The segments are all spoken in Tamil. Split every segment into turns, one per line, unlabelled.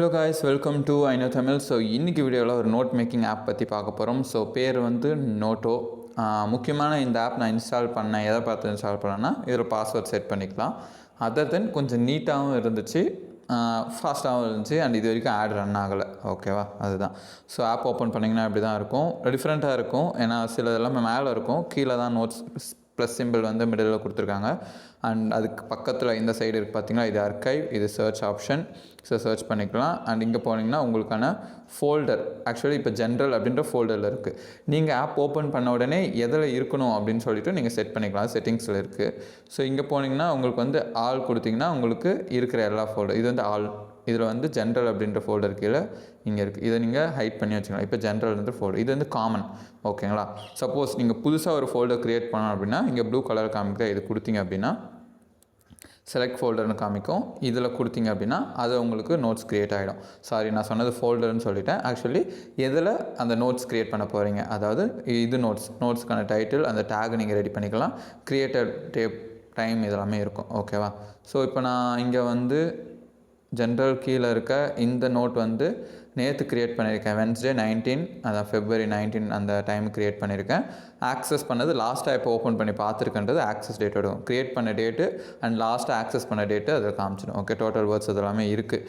Hello guys welcome to I know Tamil so இன்றைக்கி வீடியோவில் ஒரு நோட் மேக்கிங் ஆப் பற்றி பார்க்க போகிறோம் ஸோ பேர் வந்து நோட்டோ முக்கியமான இந்த ஆப் நான் இன்ஸ்டால் பண்ணேன் எதை பார்த்து இன்ஸ்டால் பண்ணேன்னா இதில் பாஸ்வேர்ட் செட் பண்ணிக்கலாம். அதர் தென் கொஞ்சம் நீட்டாகவும் இருந்துச்சு. ஃபாஸ்ட்டாகவும் இருந்துச்சு. அண்ட் இது வரைக்கும் ஆட் ரன் ஆகலை. ஓகேவா அதுதான். ஸோ ஆப் ஓப்பன் பண்ணிங்கன்னா இப்படி தான் இருக்கும் டிஃப்ரெண்ட்டாக இருக்கும். ஏன்னா சில எல்லாமே மேலே இருக்கும். கீழே தான் நோட்ஸ் ப்ளஸ் சிம்பிள் வந்து மிடில் கொடுத்துருக்காங்க. அண்ட் அதுக்கு பக்கத்தில் இந்த சைடு இருக்குது பார்த்தீங்கன்னா இது அர்கைவ் இது சர்ச் ஆப்ஷன் ஸோ சர்ச் பண்ணிக்கலாம். அண்ட் இங்கே போனீங்கன்னா உங்களுக்கான ஃபோல்டர் ஆக்சுவலி இப்போ ஜென்ரல் அப்படின்ற ஃபோல்டரில் இருக்குது நீங்கள் ஆப் ஓப்பன் பண்ண உடனே எதில் இருக்கணும் அப்படின்னு சொல்லிட்டு நீங்கள் செட் பண்ணிக்கலாம். செட்டிங்ஸில் இருக்குது ஸோ இங்கே போனீங்கன்னா உங்களுக்கு வந்து ஆல் கொடுத்தீங்கன்னா உங்களுக்கு இருக்கிற எல்லா ஃபோல்டர் இது வந்து ஆல் இதில் வந்து ஜென்ரல் அப்படின்ற ஃபோல்டர் கீழே இங்கே இருக்குது இதை நீங்கள் ஹைட் பண்ணி வச்சுக்கலாம். இப்போ ஜென்ரல் ஃபோல்டர் இது வந்து காமன் ஓகேங்களா சப்போஸ் நீங்கள் புதுசாக ஒரு ஃபோல்டர் க்ரியேட் பண்ணோம் அப்படின்னா இங்கே ப்ளூ கலர் காமிக்கிற இது கொடுத்தீங்க அப்படின்னா செலக்ட் ஃபோல்டர்னு காமிக்கும். இதில் கொடுத்தீங்க அப்படின்னா அது உங்களுக்கு நோட்ஸ் க்ரியேட் ஆகிடும் சாரி நான் சொன்னது ஃபோல்டர்னு சொல்லிட்டேன். ஆக்சுவலி எதில் அந்த நோட்ஸ் க்ரியேட் பண்ண போகிறீங்க அதாவது இது நோட்ஸ் நோட்ஸ்க்கான டைட்டில் அந்த டேக் நீங்கள் ரெடி பண்ணிக்கலாம். க்ரியேட்டட் டேப் டைம் இதெல்லாமே இருக்கும். ஓகேவா ஸோ இப்போ நான் இங்கே வந்து ஜென்ரல் கீழே இருக்க இந்த நோட் வந்து நேற்று க்ரியேட் பண்ணியிருக்கேன் வென்ஸ்டே நைன்டீன் அதான் ஃபெப்ரவரி நைன்டீன் அந்த டைம் க்ரியேட் பண்ணியிருக்கேன் ஆக்சஸ் பண்ணது லாஸ்ட்டாக இப்போ ஓப்பன் பண்ணி பார்த்துருக்கன்றது ஆக்சஸ் டேட் வரும் க்ரியேட் பண்ண டேட்டு அண்ட் லாஸ்ட்டாக ஆக்சஸ் பண்ண டேட்டு அதில் காமிச்சிடும். ஓகே டோட்டல் வேர்ட்ஸ் அதெல்லாமே இருக்குது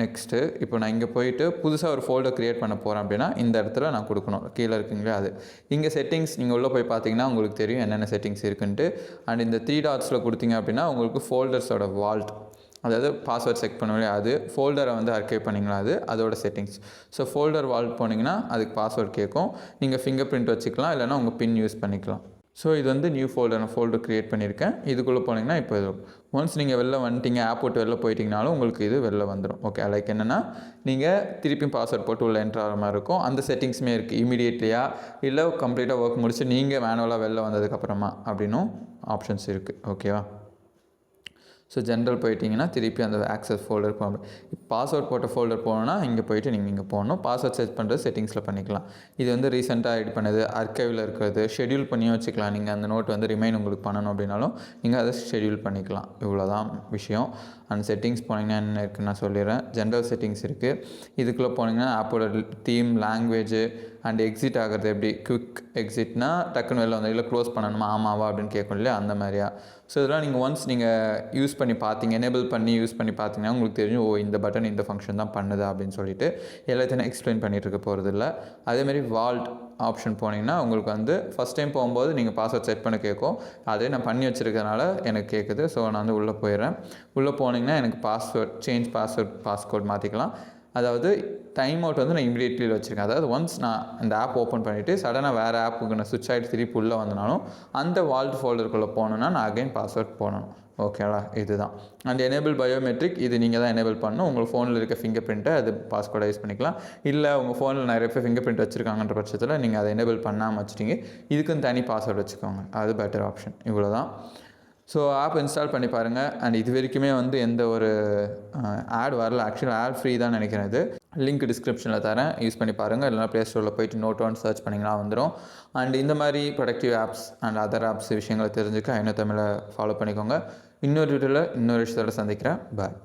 நெக்ஸ்ட்டு இப்போ நான் இங்கே போயிட்டு புதுசாக ஒரு ஃபோல்டர் க்ரியேட் பண்ண போகிறேன் அப்படின்னா இந்த இடத்துல நான் கொடுக்கணும். கீழே இருக்குங்களே அது. இங்கே செட்டிங்ஸ் நீங்கள் உள்ளே போய் பார்த்தீங்கன்னா உங்களுக்கு தெரியும் என்னென்ன செட்டிங்ஸ் இருக்குன்ட்டு. அண்ட் இந்த த்ரீ டாட்ஸில் கொடுத்தீங்க அப்படின்னா உங்களுக்கு ஃபோல்டர்ஸோட வால்ட் அதாவது பாஸ்வேர்ட் செக் பண்ணுவோம் அது ஃபோல்டரை வந்து அர்கேவ் பண்ணிங்களா அது அதோட செட்டிங்ஸ் ஸோ ஃபோல்டர் வால்ட் போனீங்கன்னா அதுக்கு பாஸ்வேர்ட் கேட்கும். நீங்கள் ஃபிங்கர் பிரிண்ட் வச்சுக்கலாம் இல்லைனா உங்கள் பின் யூஸ் பண்ணிக்கலாம். ஸோ இது வந்து நியூ ஃபோல்டர் நான் ஃபோல்டர் க்ரியேட் பண்ணியிருக்கேன். இதுக்குள்ளே போனீங்கன்னா இப்போ இது ஒன்ஸ் நீங்கள் வெளில வந்துட்டீங்க ஆப் போட்டு வெளில போயிட்டீங்கனாலும் உங்களுக்கு இது வெளில வந்துடும் ஓகே லைக் என்னென்னா நீங்கள் திருப்பியும் பாஸ்வேர்ட் போட்டு உள்ள என்ட்ரு ஆகிற மாதிரி இருக்கும். அந்த செட்டிங்ஸுமே இருக்குது இமீடியட்லியாக இல்லை கம்ப்ளீட்டாக ஒர்க் முடிச்சு நீங்கள் மேனுவலாக வெளில வந்ததுக்கப்புறமா அப்படின்னும் ஆப்ஷன்ஸ் இருக்குது ஓகேவா ஸோ ஜென்ரல் போயிட்டீங்கன்னா திருப்பி அந்த ஆக்சஸ் ஃபோல்டர் போக பாஸ்வேர்ட் போட்ட ஃபோல்டர் போகணுன்னா இங்கே போயிட்டு நீங்கள் இங்கே போகணும் பாஸ்வேர்ட் செட் பண்ணுறது செட்டிங்ஸில் பண்ணிக்கலாம். இது வந்து ரீசெண்டாக எடிட் பண்ணது அர்கைவில் இருக்கிறது ஷெடியூல் பண்ணியும் வச்சுக்கலாம். நீங்கள் அந்த நோட் வந்து ரிமைன் உங்களுக்கு பண்ணணும் அப்படின்னாலும் நீங்கள் அதை ஷெடியூல் பண்ணிக்கலாம். இவ்வளோ தான் விஷயம். அந்த செட்டிங்ஸ் போனீங்கன்னா என்ன இருக்குன்னு நான் சொல்லிடுறேன். ஜென்ரல் செட்டிங்ஸ் இருக்குது இதுக்குள்ளே போனீங்கன்னா ஆப்போட தீம் லாங்குவேஜ் அண்ட் எக்ஸிட் ஆகிறது எப்படி? குவிக் எக்ஸிட்னா டக்குன்னு வெளில வந்து இல்லை க்ளோஸ் பண்ணணுமா? ஆமாவா? அப்படின்னு கேட்கும் இல்லையா? அந்த மாதிரியா. ஸோ இதெல்லாம் நீங்கள் ஒன்ஸ் நீங்கள் யூஸ் பண்ணி பார்த்தீங்க எனேபிள் பண்ணி யூஸ் பண்ணி பார்த்தீங்கன்னா உங்களுக்கு தெரியும் ஓ இந்த பட்டன் இந்த ஃபங்க்ஷன் தான் பண்ணுது அப்படின்னு சொல்லிட்டு எல்லாத்தையும் எக்ஸ்பிளைன் பண்ணிகிட்டு இருக்க போகிறது இல்லை அதேமாதிரி வால்ட் ஆப்ஷன் போனீங்கன்னா உங்களுக்கு வந்து ஃபஸ்ட் டைம் போகும்போது நீங்கள் பாஸ்வேர்ட் செட் பண்ண கேட்கும். அதே நான் பண்ணி வச்சுருக்கனால எனக்கு கேட்குது. ஸோ நான் வந்து உள்ளே போயிடுறேன். உள்ளே போனீங்கன்னா எனக்கு பாஸ்வேர்ட் சேஞ்ச் பாஸ்வேர்ட் பாஸ்கோட் மாற்றிக்கலாம் அதாவது டைம் அவுட் வந்து நான் இமீடியட்லி வச்சுருக்கேன். அதாவது ஒன்ஸ் நான் இந்த ஆப் ஓப்பன் பண்ணிவிட்டு சடனாக வேறு ஆப்புக்கு நான் சுவிட்ச் ஆகிட்டு திருப்பி உள்ளே வந்தனாலும் அந்த வால்ட் ஃபோல்டருக்குள்ளே போனோன்னா நான் அகைன் பாஸ்வேர்ட் போகணும் ஓகேடா இதுதான். அண்ட் எனேபிள் பயோமெட்ரிக் இது நீங்கள் தான் எனேபிள் பண்ணணும். உங்கள் ஃபோனில் இருக்க ஃபிங்கர் பிரிண்ட்டை அது பாஸ்வேர்டை யூஸ் பண்ணிக்கலாம். இல்லை உங்கள் ஃபோனில் நிறைய பேர் ஃபிங்கர் பிரிண்ட் வச்சுருக்காங்கன்ற பட்சத்தில் நீங்கள் அதை எனேபிள் பண்ணாமல் வச்சுட்டீங்க. இதுக்குன்னு தனி பாஸ்வேர்டு வச்சுக்கோங்க. அது பெட்டர் ஆப்ஷன் இவ்வளோ தான் ஸோ ஆப் இன்ஸ்டால் பண்ணி பாருங்கள் அண்ட் இது வரைக்குமே வந்து எந்த ஒரு ஆட் வரல. ஆக்சுவலாக ஆட் ஃப்ரீ தான் நினைக்கிறேன் இது. லிங்க் டிஸ்கிரிப்ஷனில் தரேன். யூஸ் பண்ணி பாருங்கள் இல்லைனா ப்ளே ஸ்டோரில் போயிட்டு நோட் ஒன் சர்ச் பண்ணிங்கன்னா வந்துடும் அண்ட் இந்த மாதிரி productive apps and other apps விஷயங்களை தெரிஞ்சுக்க ஐநூறு தமிழை ஃபாலோ பண்ணிக்கோங்க. இன்னொரு வீடியோவில் இன்னொரு விஷயத்தோட சந்திக்கிறேன். பாய்